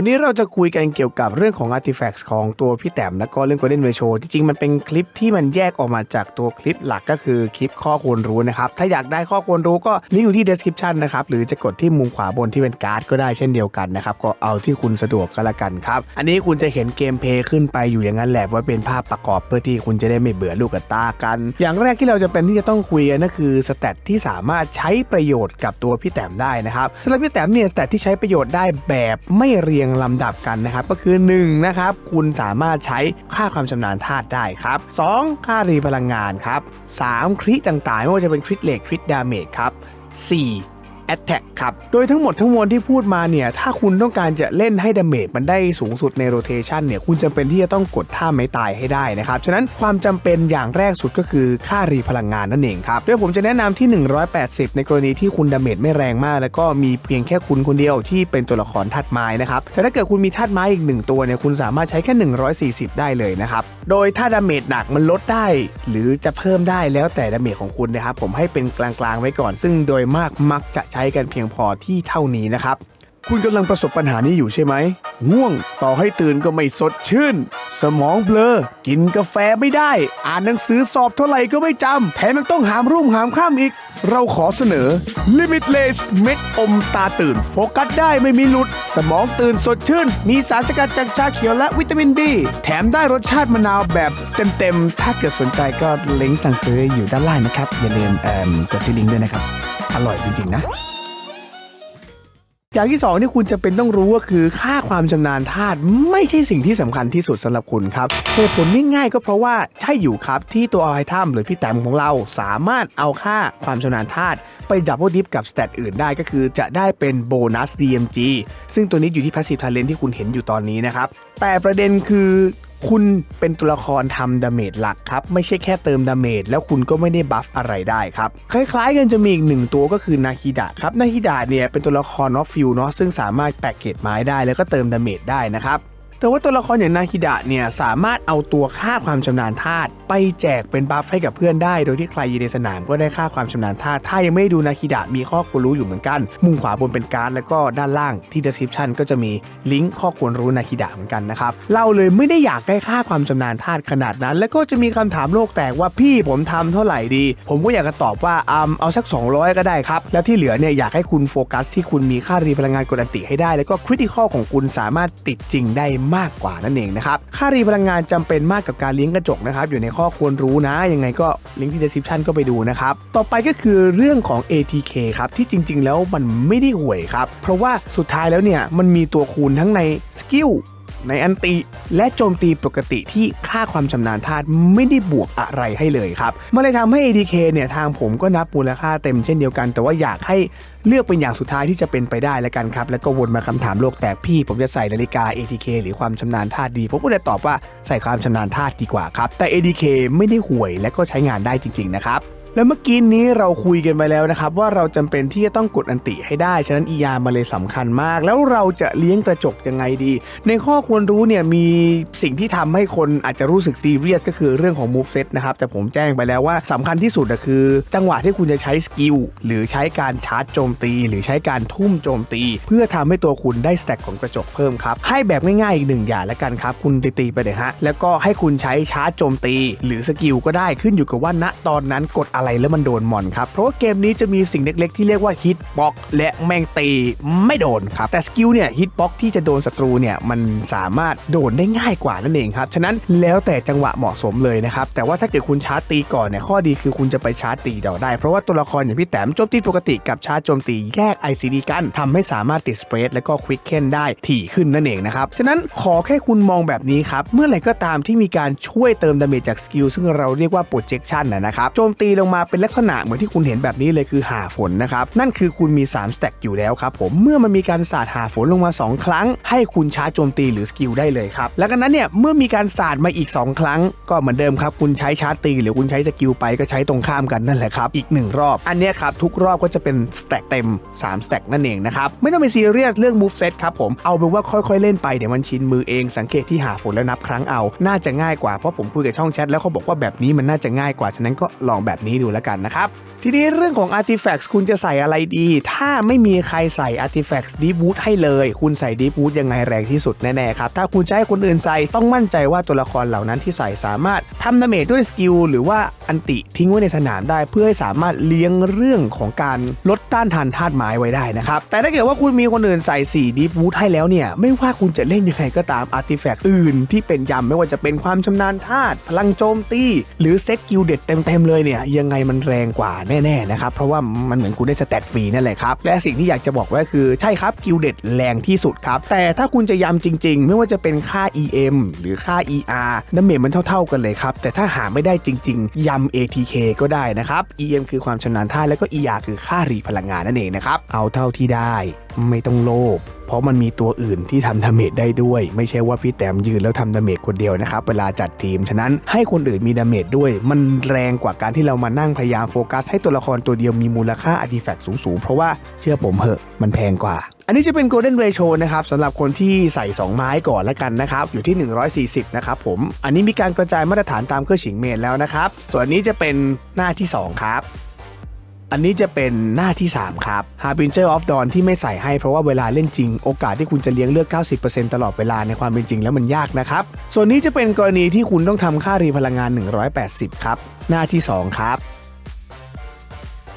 วันนี้เราจะคุยกันเกี่ยวกับเรื่องของ Artifacts ของตัวพี่แต้มแล้วก็เรื่อง Golden w a y Show จริงๆ มันเป็นคลิปที่มันแยกออกมาจากตัวคลิปหลักก็คือคลิปข้อควรรู้นะครับ ถ้าอยากได้ข้อควรรู้ก็ลิงก์อยู่ที่ description นะครับ หรือจะกดที่มุมขวาบนที่เป็นการ์ดก็ได้เช่นเดียวกันนะครับ ก็เอาที่คุณสะดวกก็แล้วกันครับ อันนี้คุณจะเห็นเกมเพลย์ขึ้นไปอยู่อย่างนั้นแหละว่าเป็นภาพประกอบเพื่อที่คุณจะได้ไม่เบื่อลูกกับตากัน อย่างแรกที่เราจะเป็นที่จะต้องคุยกันนั่นคือสเตตที่สามารถใช้ประโยชน์กับตัวพี่แต้มได้นะครับสำหรับพี่แต้มเนี่ยสเตตที่ใช้ประโยชน์ได้แบบไม่เรียงลำดับกันนะครับ ก็คือ1นะครับคุณสามารถใช้ค่าความชำนาญธาตุได้ครับ 2 ค่ารีพลังงานครับ 3 คริต่างๆ ไม่ว่าจะเป็นคริเหล็กคริตดาเมจครับ 4 Attack ครับ โดยทั้งหมดทั้งมวลที่พูดมาเนี่ย ถ้าคุณต้องการจะเล่นให้ดาเมจมันได้สูงสุดในโรเทชันเนี่ย คุณจำเป็นที่จะต้องกดท่าไม้ตายให้ได้นะครับ ฉะนั้นความจำเป็นอย่างแรกสุดก็คือค่ารีพลังงานนั่นเองครับโดยผมจะแนะนำที่ 180 ในกรณีที่คุณดาเมจไม่แรงมาก แล้วก็มีเพียงแค่คุณคนเดียวที่เป็นตัวละครธาตุไม้นะครับ แต่ถ้าเกิดคุณมีธาตุไม้อีกหนึ่งตัวเนี่ย คุณสามารถใช้แค่ 140 ได้เลยนะครับ โดยถ้าดาเมจหนักมันลดได้ หรือจะเพิ่มได้แล้วแต่ดาเมจของคุณนะครับ ผมให้เป็นกลางๆไว้ก่อน ซึ่งโดยมากมักจะใช้กันเพียงพอที่เท่านี้นะครับ คุณกำลังประสบปัญหานี้อยู่ใช่ไหม ง่วง ต่อให้ตื่นก็ไม่สดชื่น สมองเบลอ กินกาแฟไม่ได้ อ่านหนังสือสอบเท่าไหร่ก็ไม่จำ แถมยังต้องหามรุ่งหามข้ามอีก เราขอเสนอ Limitless เม็ดอมตาตื่น โฟกัสได้ไม่มีหลุด สมองตื่นสดชื่น มีสารสกัดจากชาเขียวและวิตามิน B แถมได้รสชาติมะนาวแบบเต็มๆ ถ้าเกิดสนใจก็ลิงก์สั่งซื้ออยู่ด้านล่างนะครับ อย่าลืมกดที่ลิงก์ด้วยนะครับ อร่อยจริงๆนะ อย่างที่สองที่คุณจะเป็นต้องรู้ก็คือค่าความชำนาญธาตุไม่ใช่สิ่งที่สำคัญที่สุดสำหรับคุณครับเหตุผลง่ายๆก็เพราะว่าใช่อยู่ครับที่ตัวไอทัมหรือพี่แต้มของเราสามารถเอาค่าความชำนาญธาตุไปดับเบิลดิฟกับสเตตอื่นได้ก็คือจะได้เป็นโบนัส DMG ซึ่งตัวนี้อยู่ที่ Passive Talent ที่คุณเห็นอยู่ตอนนี้นะครับ แต่ประเด็นคือ คุณเป็นตัวละครทำดาเมจหลักครับ ไม่ใช่แค่เติมดาเมจแล้วคุณก็ไม่ได้บัฟอะไรได้ครับ คล้ายๆกันจะมีอีกหนึ่งตัวก็คือนาฮิดะครับนาฮิดะเนี่ยเป็นตัวละครนอฟฟิลเนาะซึ่งสามารถแปกเกตไม้ได้แล้วก็เติมดาเมจได้นะครับ แต่ว่าตัวละครอย่างนาฮิดะเนี่ยสามารถเอาตัวค่าความชำนาญธาตุไปแจกเป็นบัฟให้กับเพื่อนได้ โดยที่ใครยืนในสนามก็ได้ค่าความชำนาญธาตุถ้ายังไม่ได้ดูนาฮิดะมีข้อควรรู้อยู่เหมือนกัน มุมขวาบนเป็นการ์ดแล้วก็ด้านล่างที่ description ก็จะมีลิงก์ข้อควรรู้นาฮิดะเหมือนกันนะครับเราเลยไม่ได้อยากได้ค่าความชำนาญธาตุขนาดนั้น แล้วก็จะมีคำถามโลกแตกว่าพี่ผมทำเท่าไหร่ดี ผมก็อยากจะตอบว่าอืมเอาสัก 200 ก็ได้ครับแล้วที่เหลือเนี่ยอยากให้คุณโฟกัสที่คุณมีค่ารีพลังงานกดอันติให้ได้ แล้วก็คริติคอลของคุณสามารถติดจริงได้มากกว่านั่นเองนะครับ ค่ารีพลังงานจำเป็นมากกับการเลี้ยงกระจกนะครับ อยู่ในข้อควรรู้นะ ยังไงก็ลิงก์ที่ description ก็ไปดูนะครับ ต่อไปก็คือเรื่องของ ATK ครับที่จริง ๆ แล้วมันไม่ได้ห่วยครับ เพราะว่าสุดท้ายแล้วเนี่ยมันมีตัวคูณทั้งในสกิล ในอันติ และโจมตีปกติที่ค่าความชำนาญธาตุไม่ได้บวกอะไรให้เลยครับมันเลยทำให้ ADK เนี่ยทางผมก็นับมูลค่าเต็มเช่นเดียวกัน แต่ว่าอยากให้เลือกเป็นอย่างสุดท้ายที่จะเป็นไปได้แล้วกันครับ แล้วก็วนมาคำถามโลกแตกพี่ผมจะใส่นาฬิกา ATK หรือความชำนาญธาตุดี ผมก็เลยตอบว่าใส่ความชำนาญธาตุดีกว่าครับ แต่ ADK ไม่ได้ห่วยและก็ใช้งานได้จริง ๆ นะครับ แล้วเมื่อกี้นี้เราคุยกันไปแล้วนะครับ ว่าเราจำเป็นที่จะต้องกดอันติให้ได้ ฉะนั้นอียามาเลยสำคัญมาก แล้วเราจะเลี้ยงกระจกยังไงดี ในข้อควรรู้เนี่ยมีสิ่งที่ทำให้คนอาจจะรู้สึกซีเรียสก็คือเรื่องของ move set นะครับ แต่ผมแจ้งไปแล้วว่าสำคัญที่สุดก็คือ จังหวะที่คุณจะใช้สกิลหรือใช้การชาร์จโจมตี หรือใช้การทุ่มโจมตี เพื่อทำให้ตัวคุณได้สแต็กของกระจกเพิ่มครับให้แบบง่ายๆอีกหนึ่งอย่างแล้วกันครับคุณตีๆไปเลยฮะแล้วก็ให้คุณใช้ชาร์จโจมตี หรือสกิลก็ได้ขึ้นอยู่กับว่าณตอนนั้นกดอะไรแล้วมันโดนมอนครับ เพราะว่าเกมนี้จะมีสิ่งเล็กๆ ที่เรียกว่าฮิตบ็อกและแมงตีไม่โดนครับ แต่สกิลเนี่ยฮิตบ็อกที่จะโดนศัตรูเนี่ยมันสามารถโดนได้ง่ายกว่านั่นเองครับ ฉะนั้นแล้วแต่จังหวะเหมาะสมเลยนะครับ แต่ว่าถ้าเกิดคุณชาร์จตีก่อนเนี่ยข้อดีคือคุณจะไปชาร์จตีเดาได้ เพราะว่าตัวละครอย่างพี่แต้มโจมตีปกติกับชาร์จโจมตีแยก ICD กันทำให้สามารถติดสเปรดและก็ควิกเคนได้ถี่ขึ้นนั่นเองนะครับ ฉะนั้นขอแค่คุณมองแบบนี้ครับ เมื่อไหร่ก็ตามที่มีการช่วยเติมดาเมจจากสกิลซึ่งเราเรียกว่า projection นะครับ โจมตีลงมาเป็นลักษณะเหมือนที่คุณเห็นแบบนี้เลยคือหาฝนนะครับ นั่นคือคุณมี 3 สแต็กอยู่แล้วครับผม เมื่อมันมีการสาดหาฝนลงมา 2 ครั้ง ให้คุณชาร์จโจมตีหรือสกิลได้เลยครับ แล้วกันนั้นเนี่ยเมื่อมีการสาดมาอีก 2 ครั้ง ก็เหมือนเดิมครับ คุณใช้ชาร์จตี หรือคุณใช้สกิลไปก็ใช้ตรงข้ามกันนั่นแหละครับ อีก 1 รอบ อันนี้ครับทุกรอบก็จะเป็นสแต็กเต็ม3สแต็กนั่นเองนะครับไม่ต้องไปซีเรียสเรื่อง move set ครับผมเอาเป็นว่าค่อยๆเล่นไปเดี๋ยวมันชินมือเองสังเกตที่หาฝนแล้วนับครั้งเอา น่าจะง่ายกว่าเพราะผมคุยกับช่องแชทแล้วเขาบอกว่าแบบนี้มันน่าจะง่ายกว่าฉะนั้นก็ลองแบบนี้ดูแล้วกันนะครับ ทีนี้เรื่องของ artifacts คุณจะใส่อะไรดี ถ้าไม่มีใครใส่ artifacts deep Boot ให้เลย คุณใส่ deep Boot ยังไงแรงที่สุดแน่ๆครับ ถ้าคุณจะให้คนอื่นใส่ต้องมั่นใจว่าตัวละครเหล่านั้นที่ใส่สามารถทำดาเมจด้วยสกิลหรือว่า อันติทิ้งไว้ในสนามได้เพื่อให้สามารถเลี้ยงเรื่องของการลดต้านทานธาตุไม้ไว้ได้นะครับแต่ถ้าเกิดว่าคุณมีคนอื่นใส่4 deep wood ให้แล้วเนี่ยไม่ว่าคุณจะเล่นยังไงก็ตาม artifact อื่น ที่เป็นยำไม่ว่าจะเป็นความชำนาญธาตุพลังโจมตีหรือเซ็ตกิลเด็ดเต็มๆเลยเนี่ยยังไงมันแรงกว่าแน่ๆนะครับเพราะว่ามันเหมือนคุณได้สเตตฟรีนั่นแหละครับและสิ่งที่อยากจะบอกไว้คือใช่ครับกิลเด็ดแรงที่สุดครับแต่ถ้าคุณจะยำจริง ๆ ไม่ว่าจะเป็นค่า EM หรือค่า ER ดาเมจมันเท่า ๆกันเลยครับแต่ถ้าหาไม่ได้จริง ๆยำ ATK ก็ได้นะครับ EM คือความชำนาญธาแล้วก็ ER คือค่ารีพลังงานนั่นเองนะครับ เอาเท่าที่ได้ ไม่ต้องโลภเพราะมันมีตัวอื่นที่ทำดาเมจได้ด้วย ไม่ใช่ว่าพี่แต้มยืนแล้วทำดาเมจคนเดียวนะครับเวลาจัดทีม ฉะนั้นให้คนอื่นมีดาเมจด้วย มันแรงกว่าการที่เรามานั่งพยายามโฟกัส ให้ตัวละครตัวเดียวมีมูลค่าอาร์ติแฟกต์สูงๆ เพราะว่าเชื่อผมเหอะมันแพงกว่า อันนี้จะเป็น Golden Ratio นะครับสำหรับคนที่ใส่ 2 ไม้ก่อนละกันนะครับ อยู่ที่ 140 นะครับผมอันนี้มีการกระจายมาตรฐานตามเครื่องฉิงเมนแล้วนะครับส่วนนนี้จะเป็นหน้าที่ 2 ครับ อันนี้จะเป็นหน้าที่ 3 ครับ Harbinger of Dawn ที่ไม่ใส่ให้เพราะว่าเวลาเล่นจริง โอกาสที่คุณจะเลี้ยงเลือก 90%ตลอดเวลาในความเป็นจริงแล้วมันยากนะครับ ส่วนนี้จะเป็นกรณีที่คุณต้องทำค่ารีพลังงาน 180 ครับ หน้าที่ 2 ครับ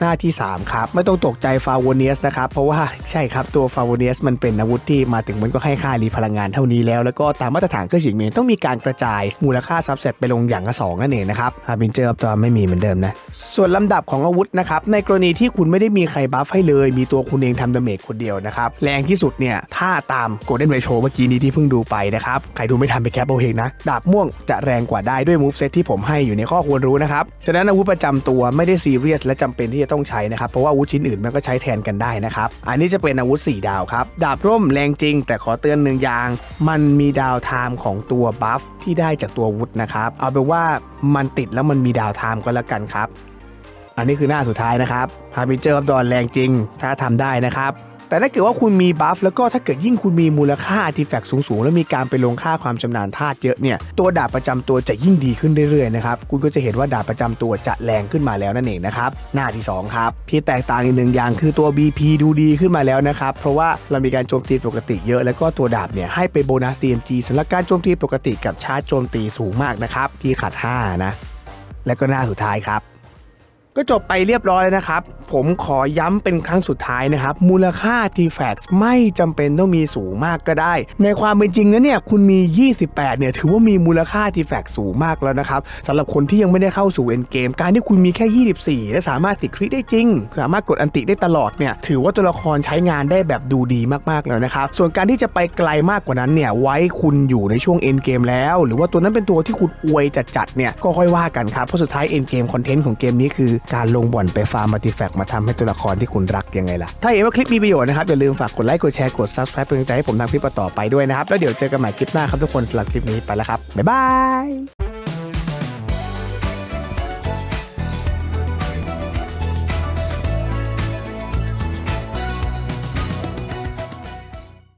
หน้าที่ 3 ครับ ไม่ต้องตกใจฟาวเนียสนะครับ เพราะว่าใช่ครับ ตัวฟาวเนียสมันเป็นอาวุธที่มาถึงมันก็ให้ค่ารีพลังงานเท่านี้แล้ว แล้วก็ตามมาตรฐานเครื่องฉิงเมนต้องมีการกระจายมูลค่าซับเซตไปลงอย่างละสองนั่นเองนะครับฮาร์บินเจอร์ตัวไม่มีเหมือนเดิมนะ ส่วนลำดับของอาวุธนะครับ ในกรณีที่คุณไม่ได้มีใครบัฟให้เลย มีตัวคุณเองทำดาเมจคนเดียวนะครับ แรงที่สุดเนี่ยถ้าตามโกลเด้นเรโชเมื่อกี้นี้ที่เพิ่งดูไปนะครับ ใครดูไม่ทันไปแคปเอาเองนะ ดาบม่วงจะแรงกว่าได้ด้วยมูฟเซตที่ผมให้อยู่ในข้อควรรู้นะครับ ฉะนั้นอาวุธประจำตัวไม่ได้ซีเรียสและจำเป็นที่จะต้องใช้นะครับ เพราะว่าอาวุธชิ้นอื่นมันก็ใช้แทนกันได้นะครับ อันนี้จะเป็นอาวุธ 4 ดาวครับ ดาบร่มแรงจริง แต่ขอเตือนหนึ่งอย่าง มันมีดาวไทม์ของตัวบัฟที่ได้จากตัวอาวุธนะครับ เอาเป็นว่ามันติดแล้วมันมีดาวไทม์ก็แล้วกันครับ อันนี้คือหน้าสุดท้ายนะครับพามิเจอร์ดอนแรงจริง ถ้าทำได้นะครับ แต่ถ้าเกิดว่าคุณมีบัฟแล้วก็ถ้าเกิดยิ่งคุณมีมูลค่าอาร์ติแฟกต์สูงๆ แล้วมีการไปลงค่าความชำนาญธาตุเยอะเนี่ยตัวดาบประจำตัวจะยิ่งดีขึ้นเรื่อยๆนะครับคุณก็จะเห็นว่าดาบประจำตัวจะแรงขึ้นมาแล้วนั่นเองนะครับหน้าที่ 2 ครับ ที่แตกต่างอีกหนึ่งอย่างคือตัว BP ดูดีขึ้นมาแล้วนะครับเพราะว่าเรามีการโจมตีปกติเยอะ แล้วก็ตัวดาบเนี่ยให้ไปโบนัส DMG สำหรับการโจมตีปกติกับชาร์จโจมตีสูงมากนะครับที่ขัด5นะและก็หน้าสุดท้ายครับ ก็จบไปเรียบร้อยแล้วนะครับ ผมขอย้ำเป็นครั้งสุดท้ายนะครับ มูลค่า t f a x ไม่จำเป็นต้องมีสูงมากก็ได้ ในความเป็นจริงนะเนี่ยคุณมี 28 เนี่ยถือว่ามีมูลค่า t f a x สูงมากแล้วนะครับสำหรับคนที่ยังไม่ได้เข้าสู่เอ็นเกมการที่คุณมีแค่ 24 และสามารถติดคริได้จริง สามารถกดอันติได้ตลอดเนี่ยถือว่าตัวละครใช้งานได้แบบดูดีมากๆแล้วนะครับส่วนการที่จะไปไกลมากกว่านั้นเนี่ยไว้คุณอยู่ในช่วงเอ็นเกมแล้ว หรือว่าตัวนั้นเป็นตัวที่คุณอวยจัดๆเนี่ยก็ค่อยว่ากันครับเพราะสุดท้ายเอ็นเกมคอนเทนต์ของเกมนี้คือการลงบ่อนไปฟาร์มอัติแฟกมาทำให้ตัวละครที่คุณรักยังไงล่ะ ถ้าเห็นว่าคลิปมีประโยชน์นะครับ อย่าลืมฝากกดไลค์กดแชร์กด subscribe เป็นกำลังใจให้ผมทำคลิปต่อไปด้วยนะครับ แล้วเดี๋ยวเจอกันใหม่คลิปหน้าครับทุกคนสำหรับคลิปนี้ไปแล้วครับบ๊ายบาย